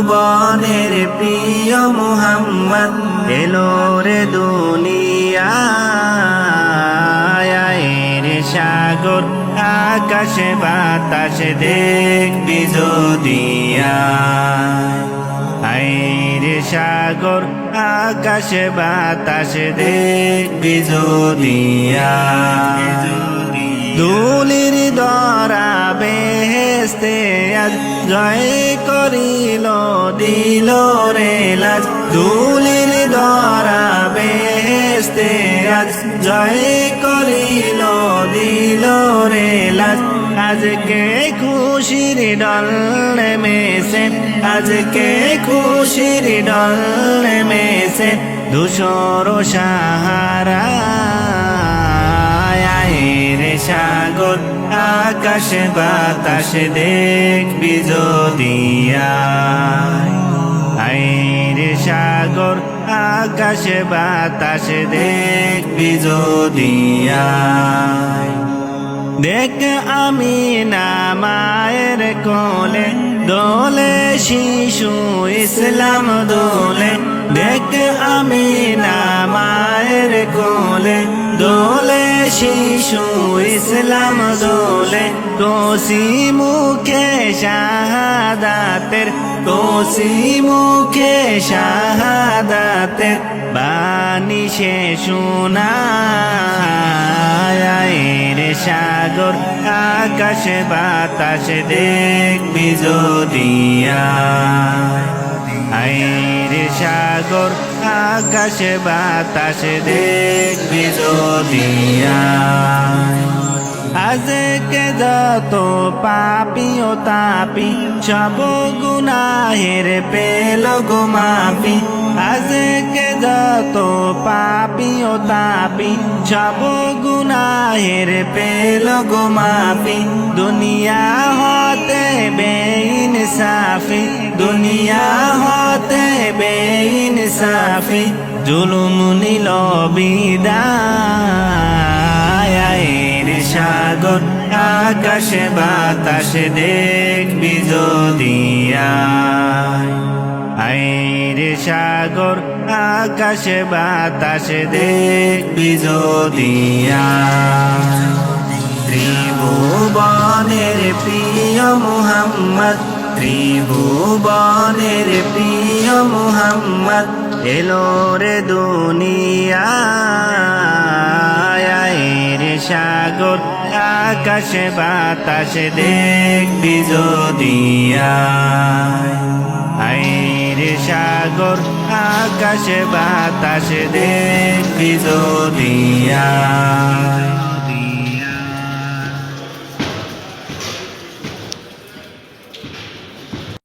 ত্রিভুবনের প্রিয় মোহাম্মদ, এলো রে দুনিয়ায় রে সাগর, আকাশ বাতাস দেখবি যদিয়া আইরে সাগর, আকাশ বাতাস দেখবি যদিয়া দুলির দরা বেহেস্তে আজ জয় করিল, দিল রে লাজ। দুলির দরা বেহেস্তে আজ জয় করিল, দিল রে লাজ। আজকে খুশির ডল নেমেছে, আজকে খুশির ডল নেমেছে, দুশোর সাহারা রে সাগর, আকাশ বাতাস দেখবি যদিয়া রে সাগর, আকাশ বাতাস দেখবি যদিয়া দেখ আমি না মায়ের কোলে, দোলে শিশু ইসলাম দোলে। দেখ আমি না মায়ের কোলে, দোলে শিশু ইসলাম দোলে তোসি মুখে শাহাদাতের তোসি মুখে শাহাদাতের বাণী সে শোনায়। রে সাগর, আকাশ বাতাস দেখবি যদিয়া রে সাগর, আকাশ বাতাস দেখবি যদিয়া আজকে যত পাপি ও তাপি, সব গুনাহের পেল গো মাপি আজকে যত পাপি ও তাপি, সব গুনাহের পেল গো মাপি দুনিয়া হতে বেইন সাফি দুনিয়া হতে বেইন সাফি জুলুম নিল বিদায় রে সাগর, আকাশ বাতাস দেখবি যদিয়া রে সাগর, আকাশ বাতাস দেখবি যদিয়া ত্রিভুবনের প্রিয় মোহাম্মদ, ত্রিভুবনের প্রিয় মোহাম্মদ। এলো রে দুনিয়ায় রে সাগর, আকাশ বাতাস দেখবি যদিয়া রে সাগর, আকাশ বাতাস দেখবি যদিয়া